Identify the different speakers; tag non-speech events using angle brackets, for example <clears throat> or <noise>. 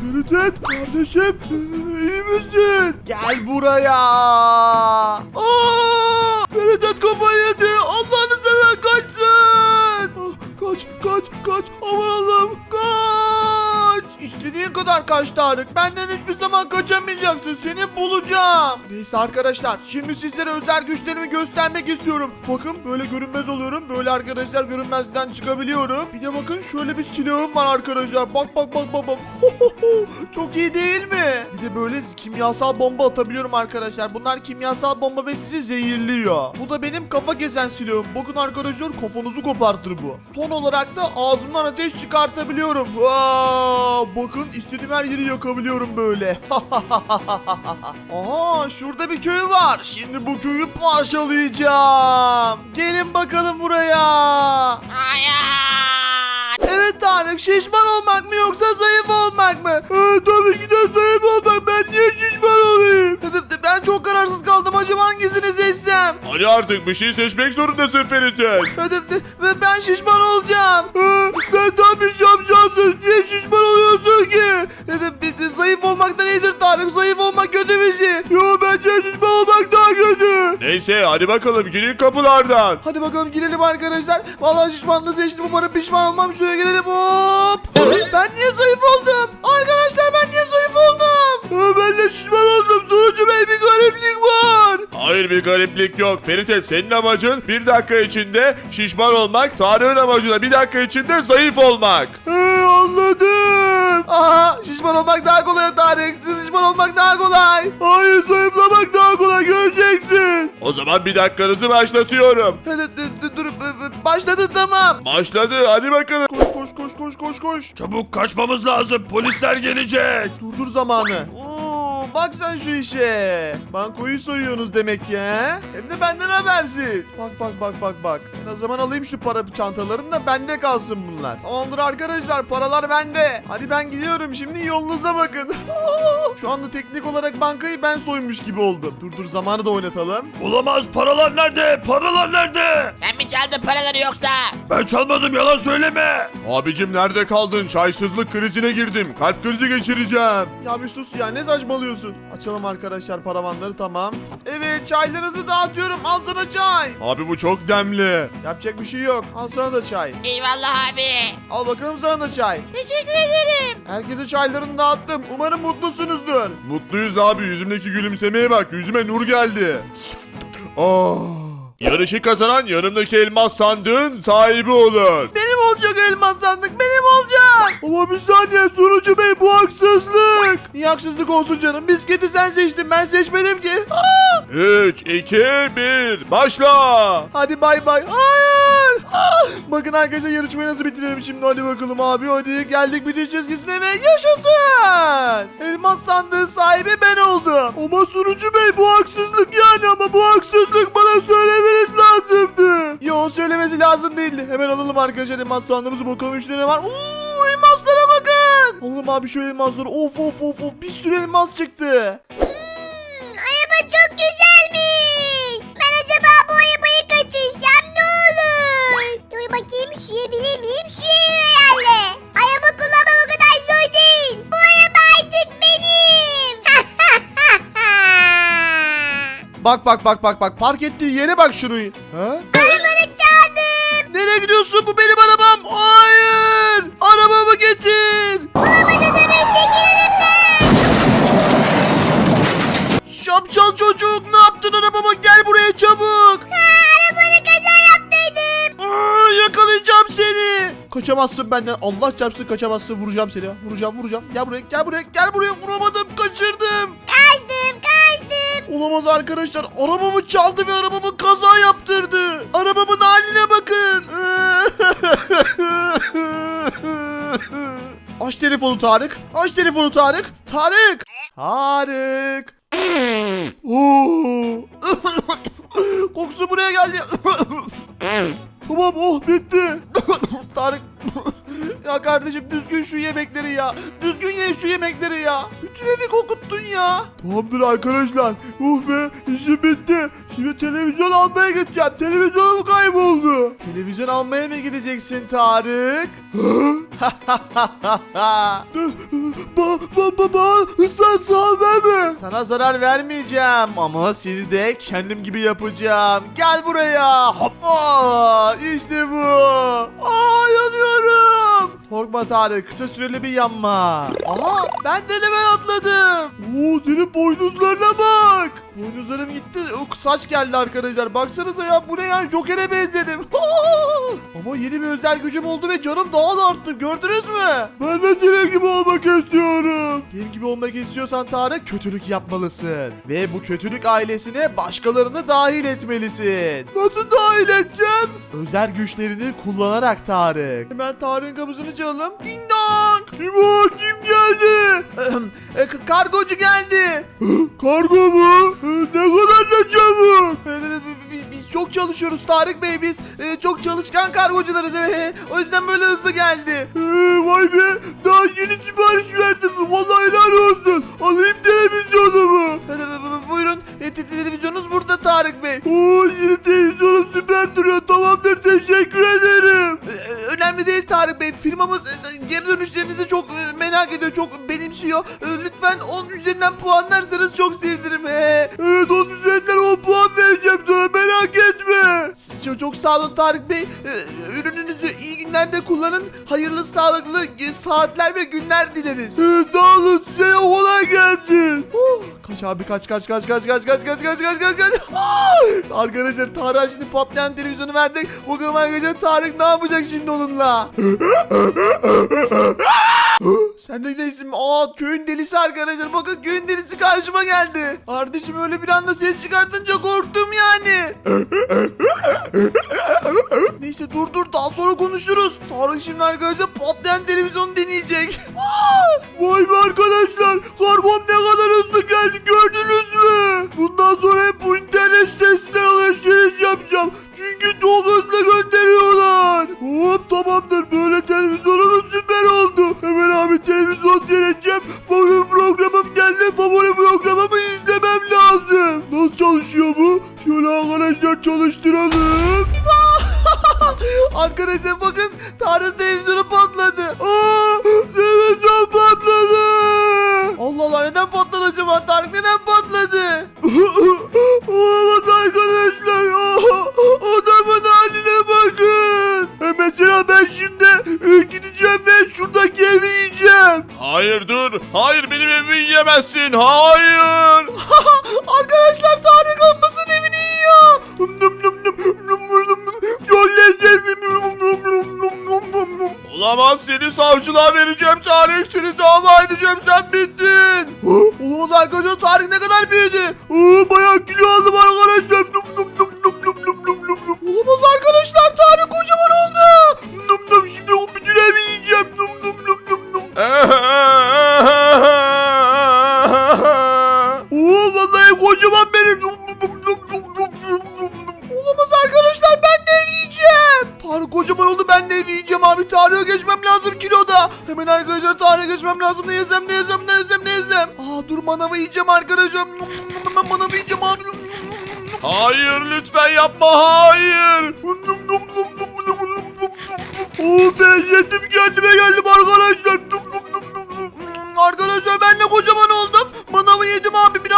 Speaker 1: Feridun kardeşim iyi misin? Gel buraya. Aa! Feridun kafayı yedi. Allah'ını kadar kaç Tarık. Benden hiçbir zaman kaçamayacaksın. Seni bulacağım. Neyse arkadaşlar. Şimdi sizlere özel güçlerimi göstermek istiyorum. Bakın böyle görünmez oluyorum. Böyle arkadaşlar görünmezden çıkabiliyorum. Bir de bakın şöyle bir silahım var arkadaşlar. Bak bak bak bak bak. Çok iyi değil mi? Bir de böyle kimyasal bomba atabiliyorum arkadaşlar. Bunlar kimyasal bomba ve sizi zehirliyor. Bu da benim kafa gezen silahım. Bakın arkadaşlar kafanızı kopartır bu. Son olarak da ağzımdan ateş çıkartabiliyorum. Wow! Bakın istediğim her yeri yakabiliyorum böyle. <laughs> Aha şurada bir köy var. Şimdi bu köyü parçalayacağım. Gelin bakalım buraya. Evet Tarık şişman olmak mı yoksa zayıf olmak mı? Ee, tabii ki de zayıf olmak. Ben niye şişman olayım? Ben çok kararsız kaldım. Acaba hangisini seçsem?
Speaker 2: Hadi artık bir şey seçmek zorundasın Ferit'in.
Speaker 1: Ve ben şişman olacağım. Ee, sen tam bir şapşalsın. Niye şişman? Dedim bir zayıf olmaktan iyidir Tarık. Zayıf olmak kötü bir şey. Yo bence şişman olmak daha kötü.
Speaker 2: Neyse hadi bakalım girin kapılardan.
Speaker 1: Hadi bakalım girelim arkadaşlar. Vallahi şişmanlığı seçtim. Umarım pişman olmam. Şuraya girelim. Hop. Ben niye zayıf oldum? Arkadaşlar ben niye zayıf oldum? Ben de şişman oldum. Sonucu bey bir gariplik var.
Speaker 2: Hayır bir gariplik yok. Ferit senin amacın bir dakika içinde şişman olmak. Tarık'ın amacı da bir dakika içinde zayıf olmak.
Speaker 1: Anladım. Aha şişman olmak daha kolay Tarık. Şişman olmak daha kolay. Hayır zayıflamak daha kolay göreceksin.
Speaker 2: O zaman bir dakikanızı başlatıyorum.
Speaker 1: Dur, dur başladı tamam.
Speaker 2: Başladı hadi bakalım.
Speaker 1: Koş koş koş koş koş koş.
Speaker 2: Çabuk kaçmamız lazım polisler gelecek.
Speaker 1: Durdur zamanı. Bak sen şu işe. Bankoyu soyuyorsunuz demek ki he? Hem de benden habersiz. Bak bak bak bak bak. Ben o zaman alayım şu para çantalarını da bende kalsın bunlar. Tamamdır arkadaşlar paralar bende. Hadi ben gidiyorum şimdi yolunuza bakın. <laughs> şu anda teknik olarak bankayı ben soymuş gibi oldum. Dur dur zamanı da oynatalım.
Speaker 2: Olamaz paralar nerede? Paralar nerede?
Speaker 3: Sen mi çaldın paraları yoksa?
Speaker 2: Ben çalmadım yalan söyleme. Abicim nerede kaldın? Çaysızlık krizine girdim. Kalp krizi geçireceğim.
Speaker 1: Ya bir sus ya ne saçmalıyorsun? Açalım arkadaşlar paravanları tamam. Evet çaylarınızı dağıtıyorum al sana çay.
Speaker 2: Abi bu çok demli.
Speaker 1: Yapacak bir şey yok. Al sana da çay.
Speaker 3: Eyvallah abi.
Speaker 1: Al bakalım sana da çay.
Speaker 3: Teşekkür ederim.
Speaker 1: Herkese çaylarını dağıttım. Umarım mutlusunuzdur.
Speaker 2: Mutluyuz abi yüzümdeki gülümsemeye bak yüzüme nur geldi. Ah. Yarışı kazanan yanımdaki elmas sandığın sahibi olur.
Speaker 1: Benim olacak elmas sandık benim olacak. Ama bir saniye sunucu bey bu haksızlık. Niye haksızlık olsun canım? Bisketi sen seçtin ben seçmedim ki. Aa!
Speaker 2: 3, 2, 1 başla.
Speaker 1: Hadi bay bay. Hayır. Ah! Bakın arkadaşlar yarışmayı nasıl bitiriyorum şimdi hadi bakalım abi hadi geldik bitiş çizgisine ve yaşasın. Elmas sandığı sahibi ben oldum. Ama sunucu bey bu haksızlık yani ama bu arkadaşlar elmas sandığımızı bakalım üç tane var. Uuu elmaslara bakın. Alalım abi şu elmasları of of of of bir sürü elmas çıktı.
Speaker 4: Araba çok güzelmiş. Ben acaba bu arabayı kaçırsam ne olur? Dur bakayım sürebilir miyim? Sürerim herhalde. Araba kullanmak o kadar zor değil. Bu araba artık benim. <laughs>
Speaker 1: Bak bak bak bak bak park ettiği yere bak şurayı. Ha?
Speaker 4: Arabanı çaldım.
Speaker 1: Nereye gidiyorsun? Bu benim arabam. Hayır. Arabamı getir.
Speaker 4: Arabanı demek çekil önümden.
Speaker 1: Şapşal çocuk ne yaptın arabama? Gel buraya çabuk.
Speaker 4: Ha, arabanı kaza.
Speaker 1: Aa, yakalayacağım seni. Kaçamazsın benden. Allah çarpsın kaçamazsın. Vuracağım seni. Vuracağım vuracağım. Gel buraya gel buraya gel buraya. Vuramadım kaçırdım.
Speaker 4: Kaçtım.
Speaker 1: Olamaz arkadaşlar. Arabamı çaldı ve arabamı kaza yaptırdı. Arabamın haline bakın. <laughs> Aç telefonu Tarık. Aç telefonu Tarık. Tarık. Tarık. Oo. <laughs> Kokusu buraya geldi. <laughs> Tamam oh bitti. Tarık ya kardeşim düzgün şu yemekleri ya. Düzgün ye şu yemekleri ya. Bütün evi kokuttun ya. Tamamdır arkadaşlar. Oh be işim bitti. Şimdi televizyon almaya gideceğim. Televizyonum kayboldu. Televizyon almaya mı gideceksin Tarık? <laughs> ba ba ba ba sen sağ mi? Sana zarar vermeyeceğim ama seni de kendim gibi yapacağım. Gel buraya. Hoppa! İşte bu. Aa yanıyorum. Korkma Tarık kısa süreli bir yanma. Aha ben de level atladım. Oo senin boynuzlarına bak. Boynuzlarım gitti. O saç geldi arkadaşlar. Baksanıza ya bu ne ya Joker'e benzedim. <laughs> Ama yeni bir özel gücüm oldu ve canım daha da arttı. Gördünüz mü? Ben de senin gibi olmak istiyorum. Benim gibi olmak istiyorsan Tarık kötülük yapmalısın. Ve bu kötülük ailesine başkalarını dahil etmelisin. Nasıl dahil edeceğim? Özel güçlerini kullanarak Tarık. Hemen Tarık'ın kapısını çalalım. Ding dong. Kim o? Kim geldi? <clears throat> E, kargocu geldi. <gasps> Kargo mu? Çalışıyoruz Tarık Bey biz. e, Çok çalışkan kargocularız. e, O yüzden böyle hızlı geldi. Vay be. Daha yeni sipariş verdim. Vallahi helal olsun. Alayım televizyonumu. Buyurun. E, te- Televizyonunuz burada Tarık Bey. Oo yeni televizyonum süper duruyor. Tamamdır teşekkür ederim. E, Önemli değil Tarık Bey. Firmamız e, geri dönüşlerinizi çok e, merak ediyor. Çok benimsiyor. E, Lütfen 10 üzerinden puanlarsanız çok sevinirim. E, Evet 10 üzerinden 10 puan vereceğim sana merak etme. Çok, çok sağ olun Tarık Bey. E, Ürününüzü iyi günlerde kullanın. Hayırlı sağlıklı e, saatler ve günler dileriz. sağ olun size kolay gelsin. Kaç abi kaç kaç kaç kaç kaç kaç kaç kaç kaç kaç kaç. Ah! Arkadaşlar Tarık'a şimdi patlayan televizyonu verdik. Bakalım arkadaşlar Tarık ne yapacak şimdi onunla? Sen de değilsin. Aa köyün delisi arkadaşlar. Bakın köyün delisi karşıma geldi. Kardeşim öyle bir anda ses çıkartınca korktum yani. <laughs> Neyse dur dur daha sonra konuşuruz. Tarık şimdi arkadaşlar patlayan televizyonu deneyecek. <laughs> Vay be arkadaşlar. Kargom ne kadar hızlı geldi gördünüz mü? Bundan sonra hep bu internet sitesinden alışveriş yapacağım. Çünkü çok hızlı gönderiyorlar. Hop tamamdır böyle televizyonumuz
Speaker 2: benim evimi yiyemezsin. Hayır.
Speaker 1: Arkadaşlar Tarık abbasın evini yiyor.
Speaker 2: Olamaz seni savcılığa vereceğim Tarık. Seni dava edeceğim sen bittin.
Speaker 1: Olamaz arkadaşlar Tarık ne kadar büyüdü. Bayağı kilo aldım tane tane geçmem lazım. Ne yesem ne yesem ne yesem ne yesem. Aa dur manavı yiyeceğim arkadaşlar. Ben manavı yiyeceğim abi.
Speaker 2: Hayır lütfen yapma hayır.
Speaker 1: Oh ben yedim kendime geldim arkadaşlar. Arkadaşlar ben de kocaman oldum. Manavı yedim abi. Biraz